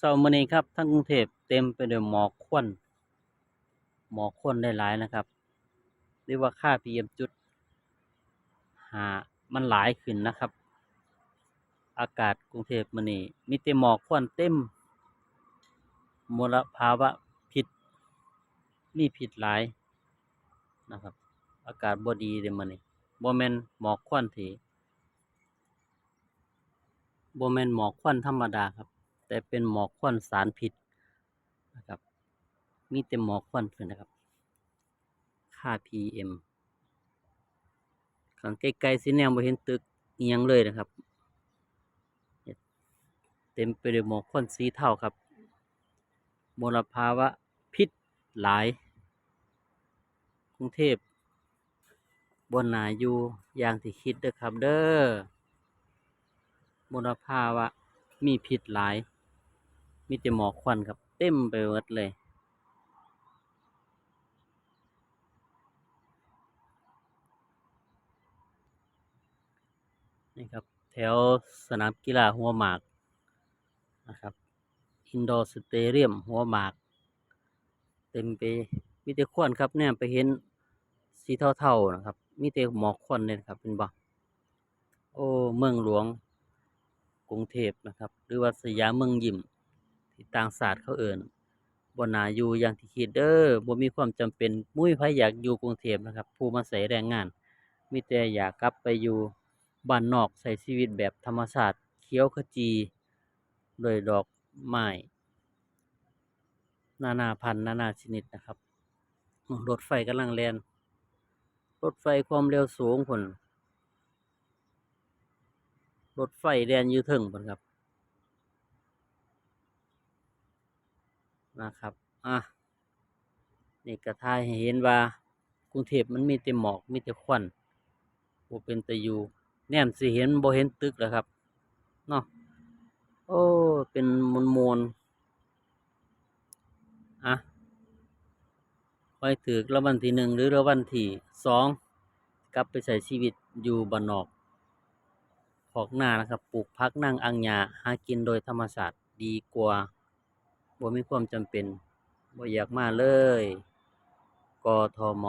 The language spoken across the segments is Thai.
เช้ามื้อนี้ครับทั้งกรุงเทพเต็มไปด้วยหมอกควันหมอกควันหลายๆนะครับหรือว่าค่า PM จุดหามันหลายขึ้นนะครับ อากาศกรุงเทพมื้อนี้มีแต่หมอกควันเต็มมลภาวะพิษมีพิษหลายนะครับ อากาศบ่ดีเดะมื้อนี้บ่แม่นหมอกควันที่บ่แม่นหมอกควันธรรมดาครับ แต่เป็นหมอกควันสารพิษนะครับ มีแต่หมอกควันเพิ่นนะครับ ค่า PM ข้างไกลๆสิแนมบ่เห็นตึกอิหยังเลยนะครับ เต็มไปด้วยหมอกควันสีเทาครับมลภาวะพิษหลาย กรุงเทพบ่น่าอยู่อย่างที่คิดเด้อครับเด้อมลภาวะมีพิษหลาย มีแต่หมอกควันครับ เต็มไปหมดเลย นี่ครับ แถวสนามกีฬาหัวหมากนะครับอินดอร์สเตเดียมหัวหมาก เต็มไปมีแต่ควันครับแนมไปเห็นสีเทาๆนะครับ มีแต่หมอกควันเลยครับ เป็นบ่โอ้ เมืองหลวงกรุงเทพนะครับ หรือว่าสยามเมืองยิ้ม ที่ต่างชาสติเขาเอิ้นบ่นาอยู่อย่างที่คิดเด้อบ่มีความจำเป็นบ่มีไผอยากอยู่กรุงเทพนะครับ ผู้มาใช้แรงงาน มีแต่อยากกลับไปอยู่บ้านนอกใช้ชีวิตแบบธรรมชาติเขียวขจีโดยดอกไม้นานาพันธุ์นานาชนิดนะครับ รถไฟกำลังแล่นรถไฟความเร็วสูงพู้นรถไฟแล่นอยู่เทิงพู้นครับ นะครับ อะนี่ก็ถ่ายให้เห็นว่ากรุงเทพมันมีแต่หมอกมีแต่ควันบ่เป็นตาอยู่แนมสิเห็นบ่เห็นตึกแล้วครับเนาะโอ้เป็นมนต์ๆอะขอให้ถูกรางวัลที่1หรือรางวัลที่2กลับไปใช้ชีวิตอยู่บ้านนอกคอกนานะครับปลูกผักนั่งอังหญ้าหากินโดยธรรมชาติดีกว่า บ่มีความจำเป็นบ่อยากมาเลยกทม.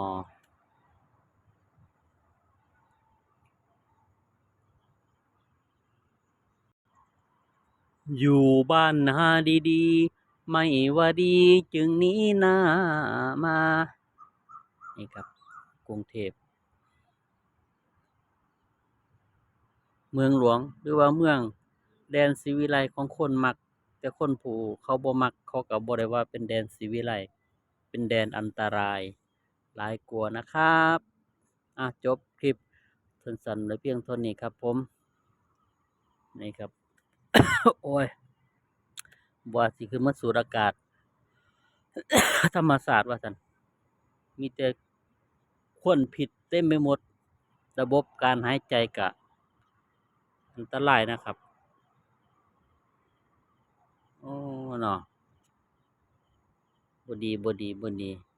อยู่บ้านนาดีๆ ไม่ว่าดีจึงนีหน้ามา นี่ครับ กรุงเทพ เมืองหลวงหรือว่าเมืองแดนศิวิไลของคนมัก แต่คนผู้เขาบ่มักเขาก็บ่ได้ว่าเป็นแดนศิวิไลเป็นแดนอันตราย หลายกว่านะครับอะจบคลิปสั้นๆไว้เพียงเท่านี้ครับผม นี่ครับ โอ๊ยว่าสิขึ้นมาสูดอากาศ ธรรมชาสติว่าซั้นมีแต่ควนพิษเต็มไปหมด ระบบการหายใจก็อันตรายนะครับ โอ้ เนาะบ่ดีๆๆ